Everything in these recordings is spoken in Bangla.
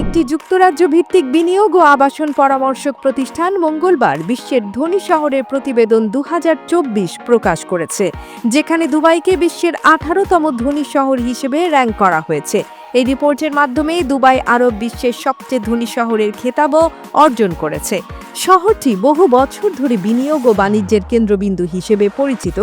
একটি যুক্তরাজ্য ভিত্তিক বিনিয়োগ ও আবাসন পরামর্শক প্রতিষ্ঠান মঙ্গলবার বিশ্বের ধনী শহরের প্রতিবেদন দু হাজার চব্বিশ প্রকাশ করেছে, যেখানে দুবাইকে বিশ্বের আঠারোতম ধনী শহর হিসেবে র্যাঙ্ক করা হয়েছে। এই রিপোর্টের মাধ্যমে দুবাই আরব বিশ্বের সবচেয়ে ধনী শহরের খেতাবও অর্জন করেছে। শহরটি বহু বছর ধরে বিনিয়োগ ও বাণিজ্যের কেন্দ্রবিন্দু হিসেবে পরিচিত,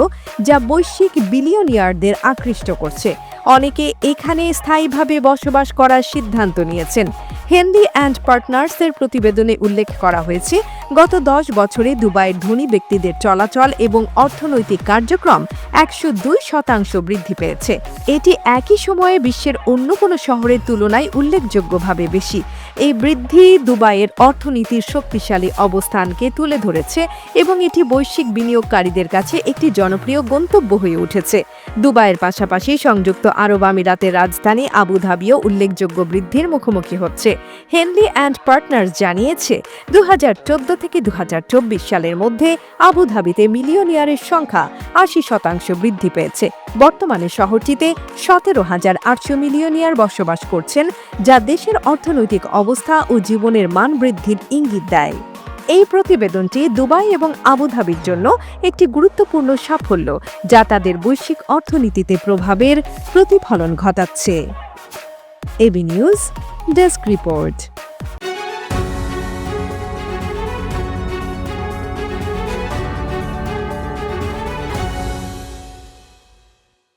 যা বৈশ্বিক বিলিয়নিয়ারদের আকৃষ্ট করছে। অনেকে এখানে স্থায়ীভাবে বসবাস করার সিদ্ধান্ত নিয়েছেন। হেনরি অ্যান্ড পার্টনার্সের প্রতিবেদনে উল্লেখ করা হয়েছে, গত দশ বছরে দুবাইয়ের ধনী ব্যক্তিদের চলাচল এবং অর্থনৈতিক কার্যক্রম একশো দুই শতাংশ বৃদ্ধি পেয়েছে। এটি একই সময়ে বিশ্বের অন্য কোনো শহরের তুলনায় উল্লেখযোগ্যভাবে বেশি। এই বৃদ্ধি দুবাইয়ের অর্থনীতির শক্তিশালী অবস্থানকে তুলে ধরেছে এবং এটি বৈশ্বিক বিনিয়োগকারীদের কাছে একটি জনপ্রিয় গন্তব্য হয়ে উঠেছে। দুবাইয়ের পাশাপাশি সংযুক্ত আরব আমিরাতের রাজধানী আবুধাবিও উল্লেখযোগ্য বৃদ্ধির মুখোমুখি হচ্ছে। হেনলি অ্যান্ড পার্টনার্স জানিয়েছে দু হাজার চোদ্দ থেকে দু হাজার চব্বিশ সালের মধ্যে আবুধাবিতে মিলিয়নিয়ারের সংখ্যা আশি শতাংশ বৃদ্ধি পেয়েছে। বর্তমানে শহরটিতে সতেরো হাজার আটশো মিলিয়নিয়ার বসবাস করছেন, যা দেশের অর্থনৈতিক অবস্থা ও জীবনের মান বৃদ্ধির ইঙ্গিত দেয়। এই প্রতিবেদনটি দুবাই এবং আবুধাবির জন্য একটি গুরুত্বপূর্ণ সাফল্য, যা তাদের বৈশ্বিক অর্থনীতিতে প্রভাবের প্রতিফলন ঘটাচ্ছে। AB news desk report